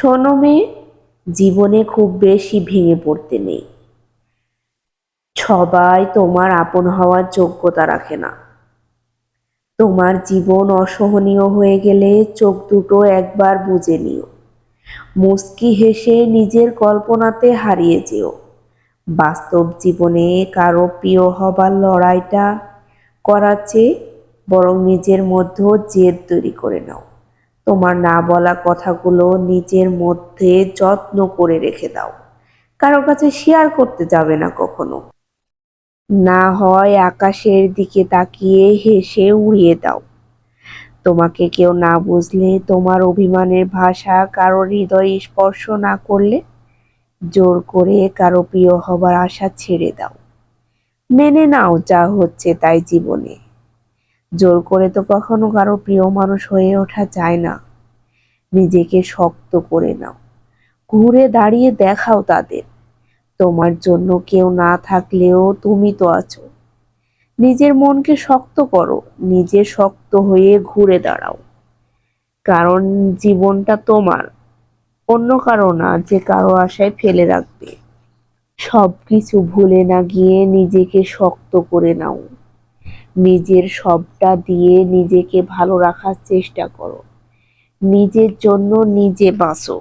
শোনো মেয়ে, জীবনে খুব বেশি ভেঙে পড়তে নেই। সবাই তোমার আপন হওয়ার যোগ্যতা রাখে না। তোমার জীবন অসহনীয় হয়ে গেলে চোখ দুটো একবার বুঝে নিও। মুস্কি হেসে নিজের কল্পনাতে হারিয়ে যেও। বাস্তব জীবনে কারও প্রিয় হবার লড়াইটা করার চেয়ে বরং নিজের মধ্যেও জেদ তৈরি করে নাও। তোমার না বলা কথাগুলো নিজের মধ্যে যত্ন করে রেখে দাও। কারও কাছে শেয়ার করতে যাবে না কখনো। না হয় আকাশের দিকে তাকিয়ে হেসে উড়িয়ে দাও। তোমাকে কেউ না বুঝলে তোমার অভিমানের ভাষা কারও হৃদয় স্পর্শ না করলে জোর করে কারও প্রিয় হবার আশা ছেড়ে দাও। মেনে নাও যা হচ্ছে তাই জীবনে। জোর করে তো কখনো কারও প্রিয় মানুষ হয়ে ওঠা যায় না। নিজেকে শক্ত করে নাও। ঘুরে দাঁড়িয়ে দেখাও তাদের। তোমার জন্য কেউ না থাকলেও তুমি তো আছো। নিজের মনকে শক্ত করো। নিজে শক্ত হয়ে ঘুরে দাঁড়াও। কারণ জীবনটা তোমার। অন্য কারও না যে কারও আশায় ফেলে রাখবে। সব কিছু ভুলে না গিয়ে নিজেকে শক্ত করে নাও। নিজের সবটা দিয়ে নিজেকে ভালো রাখার চেষ্টা করো। নিজের জন্য নিজে বাঁচো।